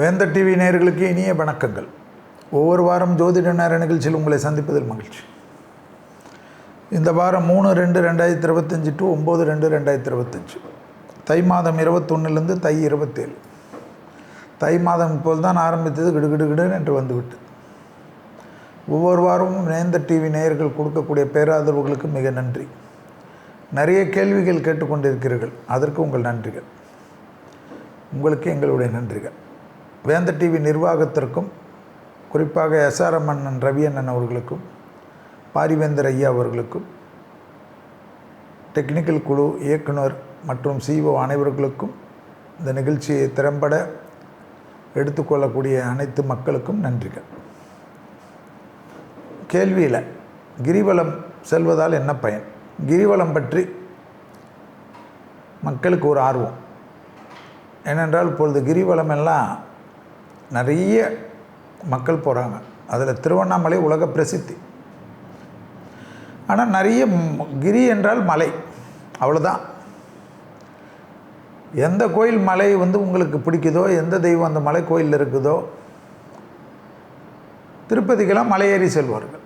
வேந்த TV நேயர்களுக்கு இனிய வணக்கங்கள். ஒவ்வொரு வாரம் ஜோதிட நேர நிகழ்ச்சியில் உங்களை சந்திப்பதில் மகிழ்ச்சி. இந்த வாரம் மூணு ரெண்டு ரெண்டாயிரத்தி இருபத்தஞ்சி டு ஒம்பது ரெண்டு ரெண்டாயிரத்தி இருபத்தஞ்சி. தை மாதம் இருபத்தொன்னுலேருந்து தை இருபத்தேழு. தை மாதம் இப்போது தான் ஆரம்பித்தது கிடுகிடுகிடு என்று வந்துவிட்டு. ஒவ்வொரு வாரமும் நேந்த டிவி நேயர்கள் கொடுக்கக்கூடிய பேராதரவுகளுக்கு மிக நன்றி. நிறைய கேள்விகள் கேட்டுக்கொண்டிருக்கிறீர்கள். அதற்கு உங்கள் நன்றிகள். உங்களுக்கு எங்களுடைய நன்றிகள். வேந்த டிவி நிர்வாகத்திற்கும் குறிப்பாக எஸ்ஆர்எம் அண்ணன் ரவி அண்ணன் அவர்களுக்கும் பாரிவேந்தர் ஐயா அவர்களுக்கும் டெக்னிக்கல் குழு இயக்குனர் மற்றும் சிஓ அனைவர்களுக்கும் இந்த நிகழ்ச்சியை திறம்பட எடுத்துக்கொள்ளக்கூடிய அனைத்து மக்களுக்கும் நன்றிகள். கேள்வியில் கிரிவலம் செல்வதால் என்ன பயன்? கிரிவலம் பற்றி மக்களுக்கு ஒரு ஆர்வம். ஏனென்றால் இப்பொழுது கிரிவலம் எல்லாம் நிறைய மக்கள் போகிறாங்க அதில் திருவண்ணாமலை உலக பிரசித்தி. ஆனால் நிறைய கிரி என்றால் மலை. அவ்வளோதான் எந்த கோயில் மலை வந்து உங்களுக்கு பிடிக்குதோ எந்த தெய்வம் அந்த மலை கோயிலில் இருக்குதோ திருப்பதிக்கெல்லாம் மலையேறி செல்வார்கள்.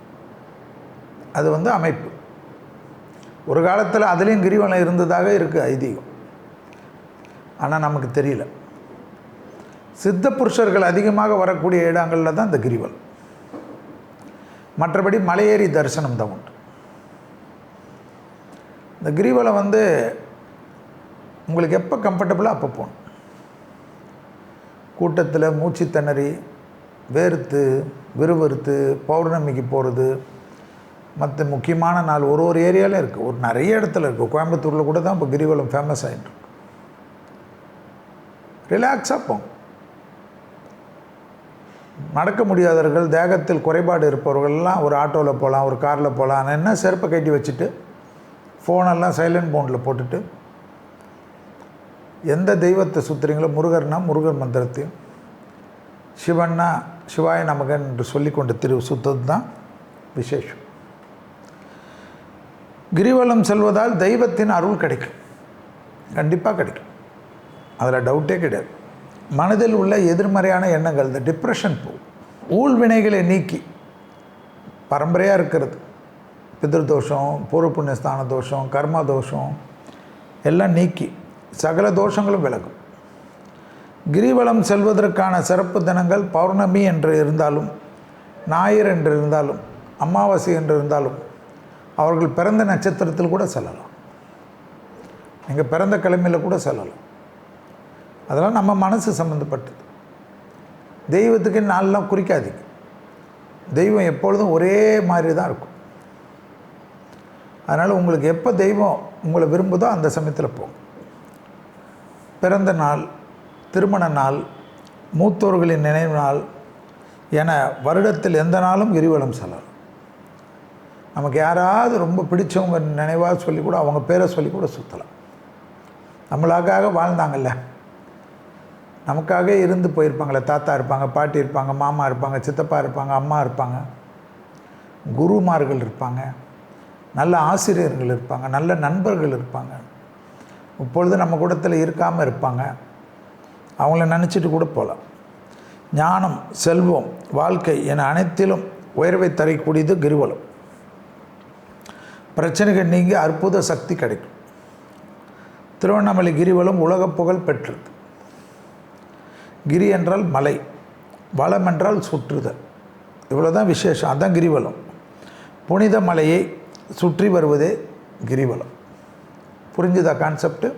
அது வந்து அமைப்பு. ஒரு காலத்தில் அதுலேயும் கிரிவலம் இருந்ததாக இருக்குது ஐதீகம். ஆனால் நமக்கு தெரியல. சித்த புருஷர்கள் அதிகமாக வரக்கூடிய இடங்களில் தான் இந்த கிரிவலம் மற்றபடி மலையேறி தரிசனம் தான் உண்டு. இந்த கிரிவலம் வந்து உங்களுக்கு எப்போ கம்ஃபர்டபுளாக அப்போ போகணும். கூட்டத்தில் மூச்சு திணறி வேர்த்து விறுவிறுத்து பௌர்ணமிக்கு போகிறது. மற்ற முக்கியமான நாள் ஒரு ஒரு ஏரியாவில் இருக்குது ஒரு நிறைய இடத்துல இருக்குது கோயம்புத்தூரில் கூட தான் இப்போ கிரிவலம் ஃபேமஸ் ஆகிட்டு ரிலாக்ஸாக போங்க நடக்க முடியாதவர்கள் தேகத்தில் குறைபாடு இருப்பவர்கள்லாம் ஒரு ஆட்டோவில் போகலாம் ஒரு காரில் போகலாம் என்ன செருப்பை கட்டி வச்சுட்டு ஃபோனெல்லாம் சைலண்ட் மோனில் போட்டுட்டு எந்த தெய்வத்தை சுற்றுறீங்களோ முருகர்னா முருகர் மந்திரத்தையும் சிவன்னா சிவாய நமகன் என்று சொல்லிக்கொண்டு திரு சுத்தது தான் விசேஷம். கிரிவலம் செல்வதால் தெய்வத்தின் அருள் கிடைக்கும். கண்டிப்பாக கிடைக்கும். அதில் டவுட்டே கிடையாது. மனதில் உள்ள எதிர்மறையான எண்ணங்கள் இந்த டிப்ரெஷன் போ ஊழ்வினைகளை நீக்கி பரம்பரையாக இருக்கிறது. பிதிருதோஷம் பூர்வ புண்ணியஸ்தான தோஷம் கர்ம தோஷம் எல்லாம் நீக்கி சகல தோஷங்களும் விலகும். கிரிவலம் செல்வதற்கான சிறப்பு தினங்கள் பௌர்ணமி என்று இருந்தாலும் ஞாயிறு என்று இருந்தாலும் அமாவாசை என்று இருந்தாலும் அவர்கள் பிறந்த நட்சத்திரத்தில் கூட செல்லலாம். நீங்கள் பிறந்த கிழமையில் கூட செல்லலாம். அதெல்லாம் நம்ம மனசு சம்மந்தப்பட்டது தெய்வத்துக்கு நாளெலாம் குறிக்காதீங்க. தெய்வம் எப்பொழுதும் ஒரே மாதிரி தான் இருக்கும். அதனால் உங்களுக்கு எப்போ தெய்வம் உங்களை விரும்புதோ அந்த சமயத்தில் போகும் பிறந்த நாள் திருமண நாள் மூத்தோர்களின் நினைவு நாள் என வருடத்தில் எந்த நாளும் கிரிவலம் செல்லலாம் நமக்கு யாராவது ரொம்ப பிடிச்சவங்க நினைவாக சொல்லி கூட அவங்க பேரை சொல்லி கூட சுற்றலாம் நம்மளுக்காக வாழ்ந்தாங்கல்ல? நமக்காக இருந்து போயிருப்பாங்களே தாத்தா இருப்பாங்க பாட்டி இருப்பாங்க மாமா இருப்பாங்க சித்தப்பா இருப்பாங்க அம்மா இருப்பாங்க. குருமார்கள் இருப்பாங்க நல்ல ஆசிரியர்கள் இருப்பாங்க நல்ல நண்பர்கள் இருப்பாங்க. இப்பொழுது நம்ம கூடத்தில் இருக்காமல் இருப்பாங்க. அவங்கள நினச்சிட்டு கூட போகலாம் ஞானம் செல்வம் வாழ்க்கை என அனைத்திலும் உயர்வை தரக்கூடியது கிரிவலம். பிரச்சனைகள் நீங்கி அற்புத சக்தி கிடைக்கும். திருவண்ணாமலை கிரிவலம் உலக புகழ் பெற்றது. கிரி என்றால் மலை வளம் என்றால் சுற்றுதல். இவ்வளோ தான் விசேஷம் அதுதான் கிரிவலம். புனித மலையை சுற்றி வருவதே கிரிவலம். புரிஞ்சுதா கான்செப்ட்டு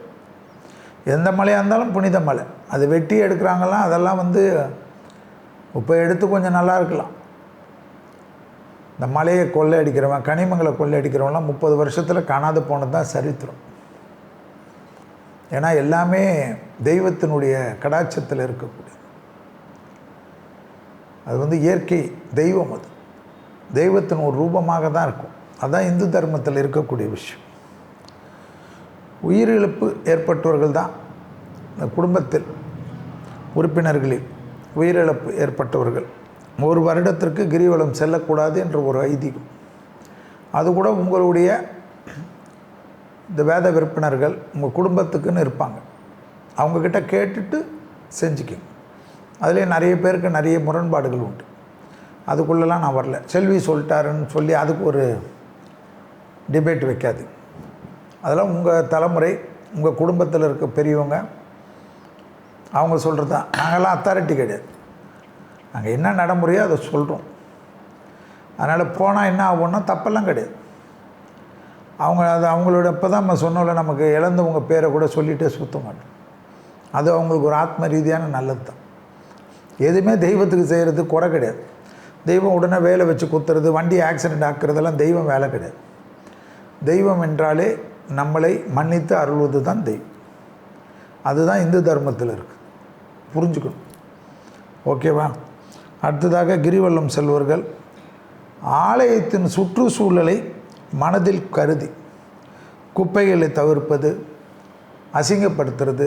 எந்த மலையாக இருந்தாலும் புனித மலை. அது வெட்டி எடுக்கிறாங்களாம் அதெல்லாம் வந்து இப்போ எடுத்து கொஞ்சம் நல்லா இருக்கலாம். இந்த மலையை கொள்ளை அடிக்கிறவன் கனிமங்களை கொள்ளை அடிக்கிறவன்லாம் முப்பது வருஷத்தில் காணாது போனது தான் சரித்திரம். ஏன்னா எல்லாமே தெய்வத்தினுடைய கடாட்சத்தில் இருக்கக்கூடியது. அது வந்து இயற்கை தெய்வம் அது. தெய்வத்தின் ஒரு ரூபமாக தான் இருக்கும். அதுதான் இந்து தர்மத்தில் இருக்கக்கூடிய விஷயம். உயிரிழப்பு ஏற்பட்டவர்கள் தான் இந்த குடும்பத்தில் உறுப்பினர்களில் உயிரிழப்பு ஏற்பட்டவர்கள். ஒரு வருடத்திற்கு கிரிவலம் செல்லக்கூடாது என்ற ஒரு ஐதீகம். அது கூட உங்களுடைய இந்த வேத விற்பனர்கள் உங்கள் குடும்பத்துக்குன்னு இருப்பாங்க. அவங்கக்கிட்ட கேட்டுட்டு செஞ்சுக்கங்க. அதுலேயே நிறைய பேருக்கு நிறைய முரண்பாடுகள் உண்டு. அதுக்குள்ளெலாம் நான் வரல. செல்வி சொல்லிட்டாருன்னு சொல்லி அதுக்கு ஒரு டிபேட் வைக்காது. அதெல்லாம் உங்கள் தலைமுறை உங்கள் குடும்பத்தில் இருக்க பெரியவங்க அவங்க சொல்கிறது தான் நாங்கள்லாம் அத்தாரிட்டி கிடையாது. நாங்கள் என்ன நடைமுறையோ அதை சொல்கிறோம் அதனால் போனால் என்ன ஆகும்னா தப்பெல்லாம் கிடையாது. அவங்க அது அவங்களோட இப்போ தான் நம்ம சொன்னோம்ல நமக்கு இழந்தவங்க பேரை கூட சொல்லிகிட்டே சுத்த மாட்டோம். அது அவங்களுக்கு ஒரு ஆத்ம ரீதியான நல்லது தான். எதுவுமே தெய்வத்துக்கு செய்கிறது குறை கிடையாது. தெய்வம் உடனே வேலை வச்சு குத்துறது வண்டி ஆக்சிடெண்ட் ஆக்குறதெல்லாம் தெய்வம் வேலை கிடையாது. தெய்வம் என்றாலே நம்மளை மன்னித்து அருள்வது தான் தெய்வம். அதுதான் இந்து தர்மத்தில் இருக்குது புரிஞ்சுக்கணும். ஓகேவா? அடுத்ததாக கிரிவலம் செல்வர்கள் ஆலயத்தின் சுற்றுச்சூழலை மனதில் கருதி குப்பைகளை தவிர்ப்பது அசிங்கப்படுத்துறது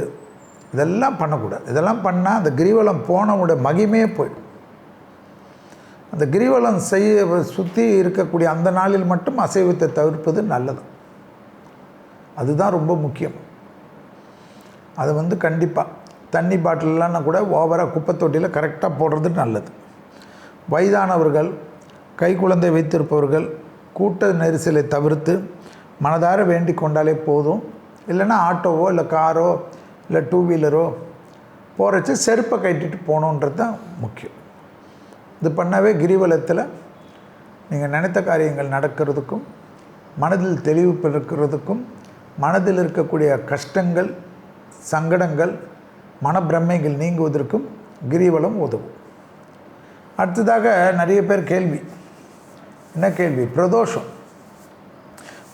இதெல்லாம் பண்ணக்கூடாது. இதெல்லாம் பண்ணால் அந்த கிரிவலம் போனவோட மகிமையே போயிடும். அந்த கிரிவலம் செய்ய சுற்றி இருக்கக்கூடிய அந்த நாளில் மட்டும் அசைவத்தை தவிர்ப்பது நல்லது. அதுதான் ரொம்ப முக்கியம். அது வந்து கண்டிப்பாக தண்ணி பாட்டிலெலாம் கூட ஓவராக குப்பை தொட்டியில் கரெக்டாக போடுறது நல்லது. வயதானவர்கள் கை குழந்தை வைத்திருப்பவர்கள் கூட்ட நெரிசலை தவிர்த்து மனதார வேண்டி கொண்டாலே போதும். இல்லைன்னா ஆட்டோவோ இல்லை காரோ இல்லை டூ வீலரோ போகிறச்சு செருப்பை கட்டிட்டு போகணுன்றது தான் முக்கியம். இது பண்ணாவே கிரிவலத்தில் நீங்கள் நினைத்த காரியங்கள் நடக்கிறதுக்கும் மனதில் தெளிவு பெருக்கிறதுக்கும் மனதில் இருக்கக்கூடிய கஷ்டங்கள் சங்கடங்கள் மனப்பிரமைகள் நீங்குவதற்கும் கிரிவலம் உதவும். அடுத்ததாக நிறைய பேர் கேள்வி. என்ன கேள்வி? பிரதோஷம்.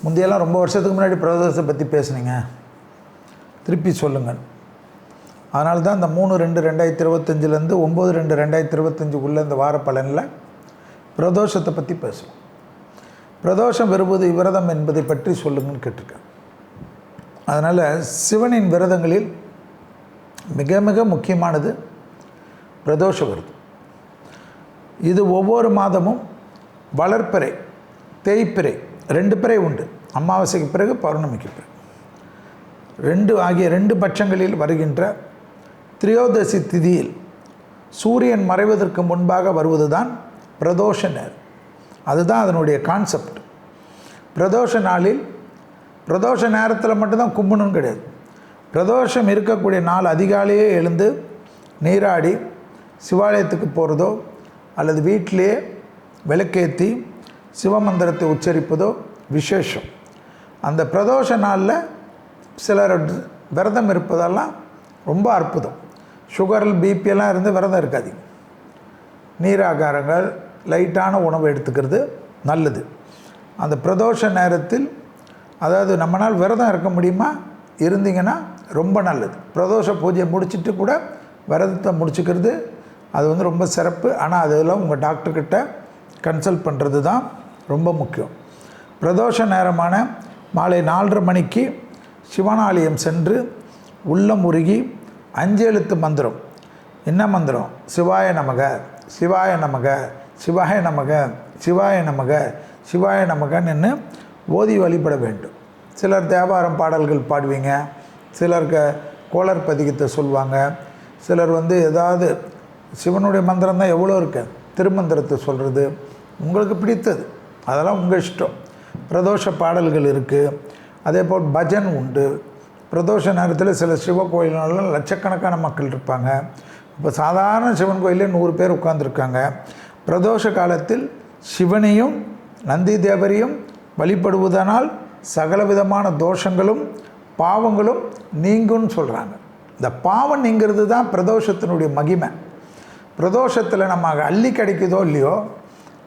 முந்தையெல்லாம் ரொம்ப வருஷத்துக்கு முன்னாடி பிரதோஷத்தை பற்றி பேசுனீங்க. திருப்பி சொல்லுங்கள். அதனால தான் இந்த மூணு ரெண்டு ரெண்டாயிரத்தி இருபத்தஞ்சிலேருந்து ஒம்பது ரெண்டு ரெண்டாயிரத்தி இருபத்தஞ்சுக்குள்ளே இந்த வார பலனில் பிரதோஷத்தை பற்றி பேசுவோம். பிரதோஷம் வருவது விரதம் என்பதை பற்றி சொல்லுங்கன்னு கேட்டிருக்கேன். அதனால் சிவனின் விரதங்களில் மிக மிக முக்கியமானது பிரதோஷ விரதம். இது ஒவ்வொரு மாதமும் வளர்ப்பறை தேய்ப்பிறை ரெண்டு பிறை உண்டு. அமாவாசைக்கு பிறகு பௌர்ணமிக்கு பிறகு. ரெண்டு ஆகிய ரெண்டு பட்சங்களில் வருகின்ற திரியோதசி திதியில் சூரியன் மறைவதற்கு முன்பாக வருவது தான் பிரதோஷ நேரம். அதுதான் அதனுடைய கான்செப்ட் பிரதோஷ நாளில் பிரதோஷ நேரத்தில் மட்டும்தான் கும்பணும்னு கிடையாது. பிரதோஷம் இருக்கக்கூடிய நாள் அதிகாலையே எழுந்து நீராடி சிவாலயத்துக்கு போகிறதோ அல்லது வீட்டிலேயே விளக்கேற்றி சிவமந்திரத்தை உச்சரிப்பதோ விசேஷம். அந்த பிரதோஷ நாளில் சிலர் விரதம் இருப்பதெல்லாம் ரொம்ப அற்புதம். சுகர் பிபியெல்லாம் இருந்து விரதம் இருக்காதீங்க. நீராகாரங்கள் லைட்டான உணவு எடுத்துக்கிறது நல்லது. அந்த பிரதோஷ நேரத்தில் அதாவது நம்மளால் விரதம் இருக்க முடியுமா? இருந்தீங்கன்னா ரொம்ப நல்லது. பிரதோஷ பூஜையை முடிச்சுட்டு கூட விரதத்தை முடிச்சுக்கிறது அது வந்து ரொம்ப சிறப்பு. ஆனால் அதெல்லாம் உங்கள் டாக்டர்கிட்ட கன்சல்ட் பண்ணுறது தான் ரொம்ப முக்கியம். பிரதோஷ நேரமான மாலை நாலரை மணிக்கு சிவனாலயம் சென்று உள்ளம் உருகி அஞ்சு எழுத்து மந்திரம். என்ன மந்திரம்? சிவாய நமக சிவாய நமக சிவாய நமக சிவாய நமக சிவாய நமகன்னு ஓதி வழிபட வேண்டும். சிலர் தேவாரம் பாடல்கள் பாடுவீங்க சிலருக்கு கோளர் பதிகத்தை சொல்லுவாங்க சிலர் வந்து ஏதாவது சிவனுடைய மந்திரம் தான் எவ்வளோ இருக்குது திருமந்திரத்தை சொல்கிறது உங்களுக்கு பிடித்தது. அதெல்லாம் உங்கள் இஷ்டம். பிரதோஷ பாடல்கள் இருக்குது அதே போல் பஜன் உண்டு. பிரதோஷ நேரத்தில் சில சிவ கோயில்னாலும் லட்சக்கணக்கான மக்கள் இருப்பாங்க. இப்போ சாதாரண சிவன் கோயிலே நூறு பேர் உட்காந்துருக்காங்க பிரதோஷ காலத்தில் சிவனையும் நந்தி தேவரையும் வழிபடுவதனால் சகலவிதமான தோஷங்களும் பாவங்களும் நீங்கும்னு சொல்கிறாங்க இந்த பாவம் நீங்கிறது தான் பிரதோஷத்தினுடைய மகிமை. பிரதோஷத்தில் நம்ம அள்ளி கிடைக்குதோ இல்லையோ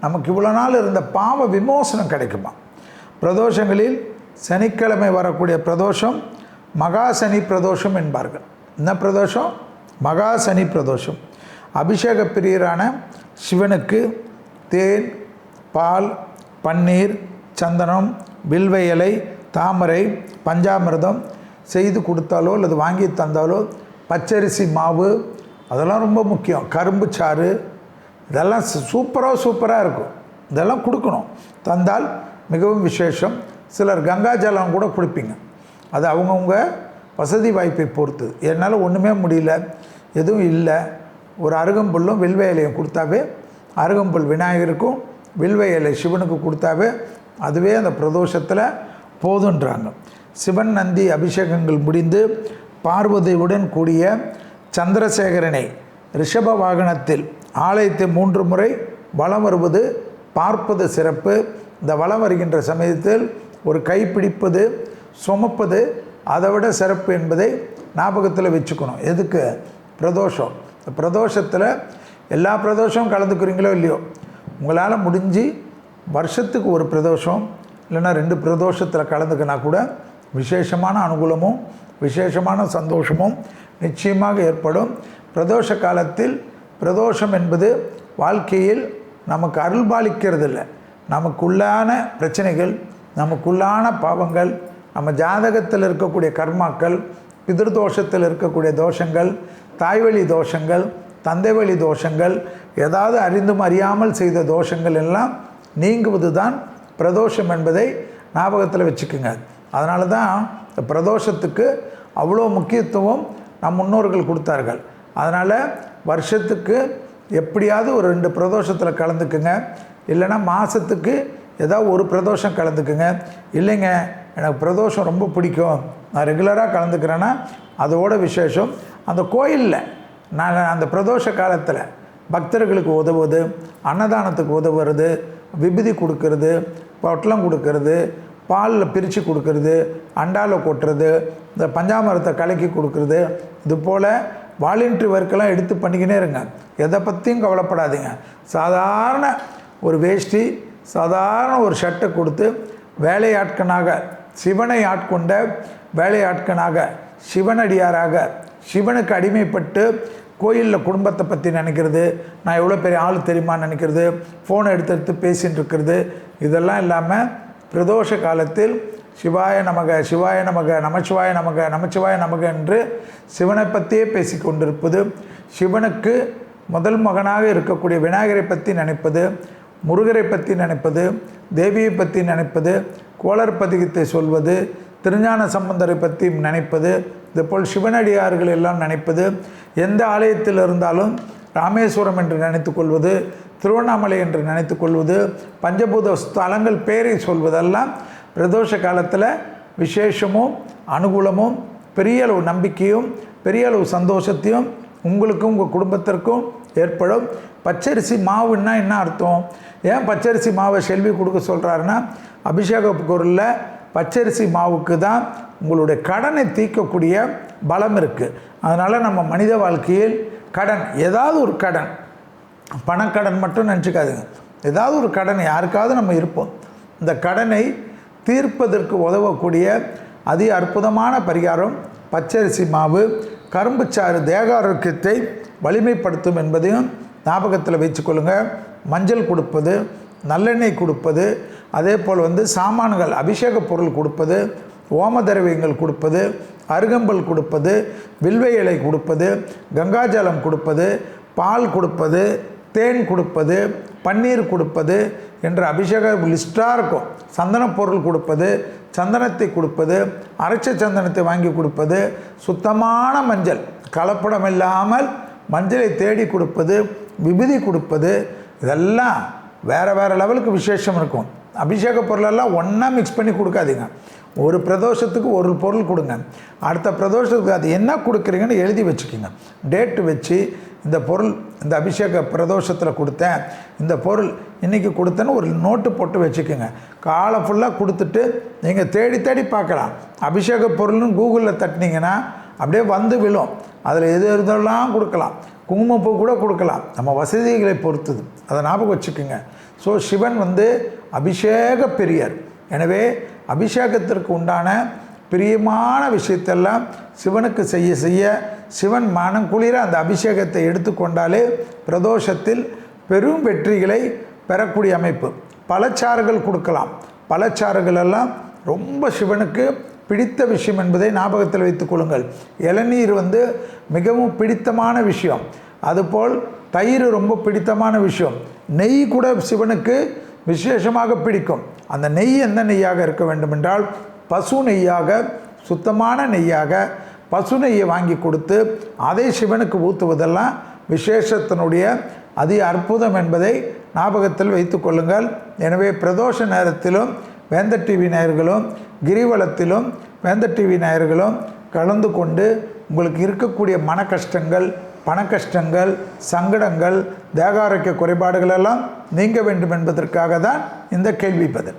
நமக்கு இவ்வளோ நாள் இருந்த பாவ விமோசனம் கிடைக்குமா? பிரதோஷங்களில் சனிக்கிழமை வரக்கூடிய பிரதோஷம் மகா சனி பிரதோஷம் என்பார்கள். என்ன பிரதோஷம்? மகா சனி பிரதோஷம். அபிஷேக பிரியரான சிவனுக்கு தேன் பால் பன்னீர் சந்தனம் வில்வ இலை தாமரை பஞ்சாமிர்தம் செய்து கொடுத்தாலோ அல்லது வாங்கி தந்தாலோ பச்சரிசி மாவு அதெல்லாம் ரொம்ப முக்கியம். கரும்பு சாறு இதெல்லாம் சூப்பராக சூப்பராக இருக்கும். இதெல்லாம் கொடுக்கணும். தந்தால் மிகவும் விசேஷம். சிலர் கங்கா ஜலம் கூட குடிப்பீங்க. அது அவங்கவுங்க வசதி வாய்ப்பை பொறுத்து. என்னால் ஒன்றுமே முடியல. எதுவும் இல்லை. ஒரு அருகம்புல்லும் வில்வ இலையும் கொடுத்தாவே அருகம்புல் விநாயகருக்கும் வில்வ இலை சிவனுக்கு கொடுத்தாவே அதுவே அந்த பிரதோஷத்தில் போதுன்றாங்க. சிவன் நந்தி அபிஷேகங்கள் முடிந்து பார்வதியுடன் கூடிய சந்திரசேகரனை ரிஷப வாகனத்தில் ஆலயத்தை மூன்று முறை வலம் வருவது பார்ப்பது சிறப்பு. இந்த வலம் வருகின்ற சமயத்தில் ஒரு கை பிடிப்பது சுமப்பது அதை விட சிறப்பு என்பதை ஞாபகத்தில் வச்சுக்கணும். எதுக்கு? பிரதோஷம். இந்த பிரதோஷத்தில் எல்லா பிரதோஷமும் கலந்துக்கிறீங்களோ இல்லையோ? உங்களால் முடிஞ்சு வருஷத்துக்கு ஒரு பிரதோஷம் இல்லைன்னா ரெண்டு பிரதோஷத்தில் கலந்துக்கினா கூட விசேஷமான அனுகூலமும் விசேஷமான சந்தோஷமும் நிச்சயமாக ஏற்படும். பிரதோஷ காலத்தில் பிரதோஷம் என்பது வாழ்க்கையில் நமக்கு அருள்பாலிக்கிறதில்ல. நமக்குள்ளான பிரச்சனைகள் நமக்குள்ளான பாவங்கள் நம்ம ஜாதகத்தில் இருக்கக்கூடிய கர்மாக்கள் பிதிர்தோஷத்தில் இருக்கக்கூடிய தோஷங்கள் தாய்வழி தோஷங்கள் தந்தைவழி தோஷங்கள் ஏதாவது அறிந்தும் அறியாமல் செய்த தோஷங்கள் எல்லாம் நீங்குவது தான் பிரதோஷம் என்பதை ஞாபகத்தில் வச்சுக்கோங்க. அதனால தான் இந்த பிரதோஷத்துக்கு அவ்வளோ முக்கியத்துவம் நம் முன்னோர்கள் கொடுத்தார்கள். அதனால் வருஷத்துக்கு எப்படியாவது ஒரு ரெண்டு பிரதோஷத்தில் கலந்துக்குங்க. இல்லைன்னா மாதத்துக்கு ஏதாவது ஒரு பிரதோஷம் கலந்துக்குங்க. இல்லைங்க எனக்கு பிரதோஷம் ரொம்ப பிடிக்கும். நான் ரெகுலராக கலந்துக்கிறேன்னா அதோட விசேஷம். அந்த கோயிலில் நான் அந்த பிரதோஷ காலத்தில் பக்தர்களுக்கு உதவுவது அன்னதானத்துக்கு உதவுறது விபதி கொடுக்கறது பொட்டலம் கொடுக்கறது பாலில் பிரித்து கொடுக்கறது அண்டாவில் கொட்டுறது இந்த பஞ்சாமரத்தை கலக்கி கொடுக்கறது இது போல் வாலண்டரி ஒர்க்கெல்லாம் எடுத்து பண்ணிக்கினே இருங்க. எதை பற்றியும் கவலைப்படாதீங்க. சாதாரண ஒரு வேஷ்டி சாதாரண ஒரு ஷர்ட்டை கொடுத்து வேலையாட்கனாக சிவனை ஆட்கொண்ட வேலையாட்கனாக சிவனடியாராக சிவனுக்கு அடிமைப்பட்டு கோயிலில் குடும்பத்தை பற்றி நினைக்கிறது நான் எவ்வளோ பெரிய ஆள் தெரியுமா நினைக்கிறது ஃபோனை எடுத்து எடுத்து பேசின்னு இருக்கிறது இதெல்லாம் இல்லாமல் பிரதோஷ காலத்தில் சிவாய நமக சிவாய நமக நமச்சிவாய நமக நமச்சிவாய நமக என்று சிவனை பற்றியே பேசி கொண்டிருப்பது சிவனுக்கு முதல் மகனாக இருக்கக்கூடிய விநாயகரை பற்றி நினைப்பது முருகரை பற்றி நினைப்பது தேவியை பற்றி நினைப்பது கோளர் பதிகத்தை சொல்வது திருஞான சம்பந்தரை பற்றி நினைப்பது இதுபோல் சிவனடியார்கள் எல்லாம் நினைப்பது எந்த ஆலயத்தில் இருந்தாலும் ராமேஸ்வரம் என்று நினைத்து கொள்வது திருவண்ணாமலை என்று நினைத்து கொள்வது பஞ்சபூத ஸ்தலங்கள் பேரை சொல்வதெல்லாம் பிரதோஷ காலத்தில் விசேஷமும் அனுகூலமும் பெரிய அளவு நம்பிக்கையும் பெரிய அளவு சந்தோஷத்தையும் உங்களுக்கும் உங்கள் குடும்பத்திற்கும் ஏற்படும். பச்சரிசி மாவுன்னா என்ன அர்த்தம்? ஏன் பச்சரிசி மாவை செல்வி கொடுக்க சொல்கிறாருன்னா அபிஷேக பொருளில் பச்சரிசி மாவுக்கு தான் உங்களுடைய கடனை தீர்க்கக்கூடிய பலம் இருக்குது அதனால் நம்ம மனித வாழ்க்கையில் கடன் ஏதாவது ஒரு கடன். பணக்கடன் மட்டும் நினச்சிக்காதுங்க. ஏதாவது ஒரு கடன் யாருக்காவது நம்ம இருப்போம். இந்த கடனை தீர்ப்பதற்கு உதவக்கூடிய அதி அற்புதமான பரிகாரம் பச்சரிசி மாவு கரும்புச்சாறு தேக ஆரோக்கியத்தை வலிமைப்படுத்தும் என்பதையும் ஞாபகத்தில் வச்சுக்கொள்ளுங்கள் மஞ்சள் கொடுப்பது நல்லெண்ணெய் கொடுப்பது அதே போல் வந்து சாமான்கள் அபிஷேக பொருள் கொடுப்பது ஓம திரவியங்கள் கொடுப்பது அருகம்பல் கொடுப்பது வில்வ இலை கொடுப்பது கங்காஜலம் கொடுப்பது பால் கொடுப்பது தேன் கொடுப்பது பன்னீர் கொடுப்பது என்ற அபிஷேக லிஸ்ட்டாக இருக்கும். சந்தன பொருள் கொடுப்பது சந்தனத்தை கொடுப்பது அரைச்ச சந்தனத்தை வாங்கி கொடுப்பது சுத்தமான மஞ்சள் கலப்படம் இல்லாமல் மஞ்சளை தேடி கொடுப்பது விபூதி கொடுப்பது இதெல்லாம் வேறு வேறு லெவலுக்கு விசேஷம் இருக்கும். அபிஷேக பொருளெல்லாம் ஒன்றா மிக்ஸ் பண்ணி கொடுக்காதீங்க. ஒரு பிரதோஷத்துக்கு ஒரு பொருள் கொடுங்க. அடுத்த பிரதோஷத்துக்கு அது என்ன கொடுக்குறீங்கன்னு எழுதி வச்சுக்கோங்க. டேட்டு வச்சு இந்த பொருள் இந்த அபிஷேக பிரதோஷத்தில் கொடுத்தேன். இந்த பொருள் இன்றைக்கி கொடுத்தேன்னு ஒரு நோட்டு போட்டு வச்சுக்கோங்க. காலை ஃபுல்லாக கொடுத்துட்டு நீங்கள் தேடி தேடி பார்க்கலாம். அபிஷேக பொருள்னு கூகுளில் தட்டினீங்கன்னா அப்படியே வந்து விழும். அதில் எது இருந்தாலும் கொடுக்கலாம். குங்குமப்பூ கூட கொடுக்கலாம். நம்ம வசதிகளை பொறுத்தது. அதை ஞாபகம் வச்சுக்கோங்க. ஸோ சிவன் வந்து அபிஷேக பெரியார். எனவே அபிஷேகத்திற்கு உண்டான பிரியமான விஷயத்தெல்லாம் சிவனுக்கு செய்ய செய்ய சிவன் மனம் குளிர அந்த அபிஷேகத்தை எடுத்துக்கொண்டாலே பிரதோஷத்தில் பெரும் வெற்றிகளை பெறக்கூடிய அமைப்பு. பழச்சாறுகள் கொடுக்கலாம். பலச்சாறுகள் எல்லாம் ரொம்ப சிவனுக்கு பிடித்த விஷயம் என்பதை ஞாபகத்தில் வைத்துக் கொள்ளுங்கள். இளநீர் வந்து மிகவும் பிடித்தமான விஷயம். அதுபோல் தயிர் ரொம்ப பிடித்தமான விஷயம். நெய் கூட சிவனுக்கு விசேஷமாக பிடிக்கும். அந்த நெய் எந்த நெய்யாக இருக்க வேண்டுமென்றால் பசு நெய்யாக சுத்தமான நெய்யாக பசு நெய்யை வாங்கி கொடுத்து அதை சிவனுக்கு ஊற்றுவதெல்லாம் விசேஷத்தினுடைய அதி அற்புதம் என்பதை ஞாபகத்தில் வைத்து கொள்ளுங்கள். எனவே பிரதோஷ நேரத்திலும் வேந்த டிவி நேயர்களும் கிரிவலத்திலும் வேந்த டிவி நேயர்களும் கலந்து கொண்டு உங்களுக்கு இருக்கக்கூடிய மன கஷ்டங்கள் பண கஷ்டங்கள் சங்கடங்கள் தேகாரோக்கிய குறைபாடுகள் எல்லாம் நீங்க வேண்டும் என்பதற்காக தான் இந்த கேள்வி பதில்.